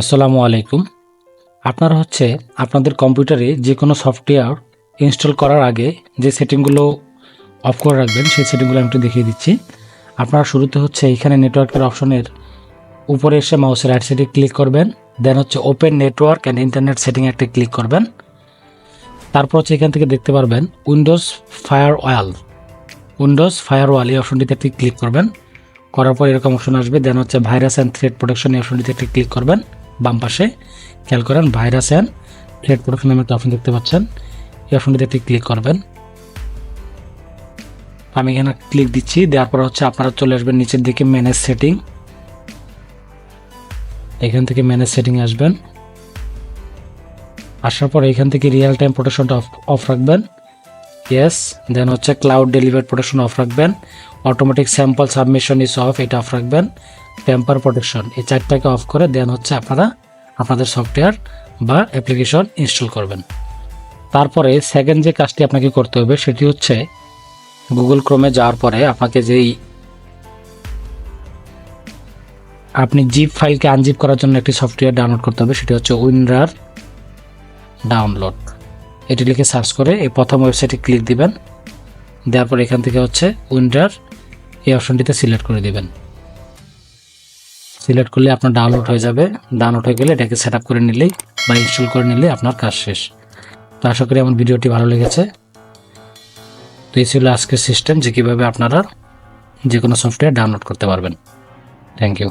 আসসালামু আলাইকুম। আপনারা হচ্ছে আপনাদের কম্পিউটারে যে কোনো সফটওয়্যার ইনস্টল করার আগে যে সেটিংগুলো অফ করে রাখবেন, সেই সেটিংগুলো আমি একটু দেখিয়ে দিচ্ছি। আপনারা শুরুতে হচ্ছে এখানে নেটওয়ার্কের অপশনের উপরে এসে মাউসের রাইট সাইডে ক্লিক করবেন দেন হচ্ছে open network and internet setting একটা ক্লিক করবেন। তারপর হচ্ছে এখান থেকে দেখতে পারবেন উইন্ডোজ ফায়ার ওয়াল উইন্ডোজ ফায়ার ওয়াল এই অপশনটিতে একটি ক্লিক করবেন। করার পর এরকম অপশন আসবে দেন হচ্ছে ভাইরাস অ্যান্ড থ্রেড প্রোটেকশন এই অপশনটিতে একটি ক্লিক করবেন। বাম পাশে। খেয়াল করেন ভাইরাস অ্যান্ড থ্রেড প্রোটেকশন নামে একটা অপশন দেখতে পাচ্ছেন। এই অপশনটিতে একটি ক্লিক করবেন। আমি এখানে ক্লিক দিচ্ছি, দেওয়ার পর হচ্ছে আপনারা চলে আসবেন নিচের দিকে ম্যানেজ সেটিং এখান থেকে ম্যানেজ সেটিং আসবেন। আসার পর এখান থেকে রিয়েল টাইম প্রোটেকশনটা অফ অফ রাখবেন। ইয়েস দেন হচ্ছে ক্লাউড ডেলিভার প্রোটেকশন অফ রাখবেন। Automatic sample submission is off এটা অফ রাখবেন। টেম্পার প্রোটেকশন এই চারটাকে অফ করে দেন হচ্ছে আপনারা, আপনাদের সফটওয়্যার বা অ্যাপ্লিকেশন ইনস্টল করবেন। তারপরে সেকেন্ড যে কাজটি আপনাকে করতে হবে, সেটি হচ্ছে গুগল ক্রোমে যাওয়ার পরে আপনাকে যেই আপনি জিপ ফাইলকে আনজিপ করার জন্য একটি সফটওয়্যার ডাউনলোড করতে হবে, সেটি হচ্ছে উইনরার ডাউনলোড এটি লিখে সার্চ করে এই প্রথম ওয়েবসাইটে ক্লিক দিবেন। দেওয়ার পর এখান থেকে হচ্ছে উইন্ডার এই অপশনটিতে সিলেক্ট করে দেবেন। সিলেক্ট করলে আপনার ডাউনলোড হয়ে যাবে। ডাউনলোড হয়ে গেলে এটাকে সেট করে নিলেই বা ইনস্টল করে নিলে আপনার কাজ শেষ। তো আশা করি আমার ভিডিওটি ভালো লেগেছে। তো এই ছিল আজকের সিস্টেম যে কীভাবে আপনারা যে কোনো সফটওয়্যার ডাউনলোড করতে পারবেন। Thank you.